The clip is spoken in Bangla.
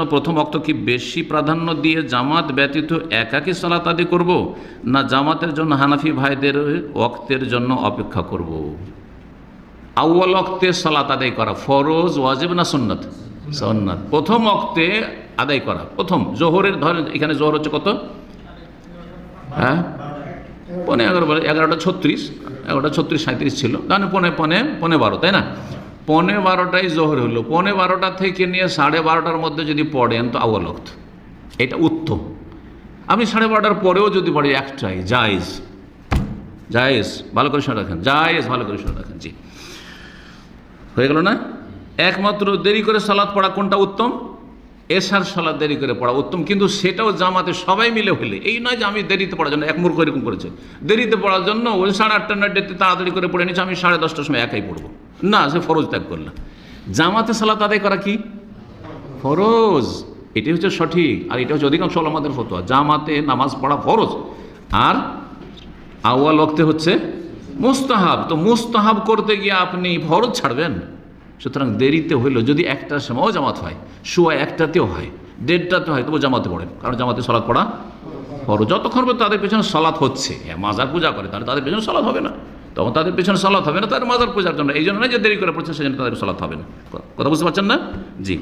জন্য প্রথম অক্ত কি বেশি প্রাধান্য দিয়ে জামাত ব্যতীত একাকী সালাত আদি করব, না জামাতের জন্য হানাফি ভাইদের ওক্তের জন্য অপেক্ষা করব? আউ্য়াল অক্তে সালাত আদায় করা ফরজ, ওয়াজিব না সুন্নত? সন্ন্যত প্রথম অক্তে আদায় করা, প্রথম। জোহরের ধরেন, এখানে জোহর হচ্ছে কত? হ্যাঁ? পনে এগারো, এগারোটা ছত্রিশ এগারোটা ছত্রিশ সাঁত্রিশ ছিল। তাহলে পনে পনে পনে বারো, তাই না? পনে বারোটাই জোহর হলো। পনে বারোটা থেকে নিয়ে সাড়ে বারোটার মধ্যে যদি পড়েন তো অক্ত এটা উত্তম। আপনি সাড়ে বারোটার পরেও যদি পড়ে, একটাই, জায়েজ। জায়েজ, ভালো করে শুনে রাখেন। জায়েজ, ভালো করে শুনে রাখেন, জি। হয়ে গেল না? একমাত্র দেরি করে সালাদ পড়া কোনটা উত্তম? এশার সালাদ দেরি করে পড়া উত্তম। কিন্তু সেটাও জামাতে সবাই মিলে হলে, এই নয় যে আমি দেরিতে পড়ার জন্য এক মূর্খ এরকম করেছে। দেরিতে পড়ার জন্য ওই সাড়ে আটটা নয়টাতে তাড়াতাড়ি করে পড়ে নিচ্ছে আমি সাড়ে দশটার সময় একাই পড়ব। না, সে ফরজ ত্যাগ করলাম জামাতে সালাত আদায় করা কি? ফরজ। এটি হচ্ছে সঠিক। আর এটা হচ্ছে অধিকাংশ আমাদের ফতোয়া। জামাতে নামাজ পড়া ফরজ। আর আউয়াল ওক্তে হচ্ছে মুস্তাহাব। তো মুস্তাহাব করতে গিয়ে আপনি ফরজ ছাড়বেন? সুতরাং দেরিতে হইল। যদি একটার সময়ও জামাত হয় শুয়া একটাতেও হয়, দেড়টাতে হয়, তবু জামাতে পড়েন। কারণ জামাতে সলাৎ পড়া ফরজ। যতক্ষণ তাদের পেছনে সলাৎ হচ্ছে হ্যাঁ মাজার পূজা করে, তাহলে তাদের পেছনে সলাৎ হবে না। তখন তাদের পেছনে সলাৎ হবে না, তাদের মাজার পূজার জন্য। এই জন্য যে দেরি করে পড়ছে, সেজন্য তাদের সলাৎ হবে না। কথা বুঝতে পারছেন না? জি।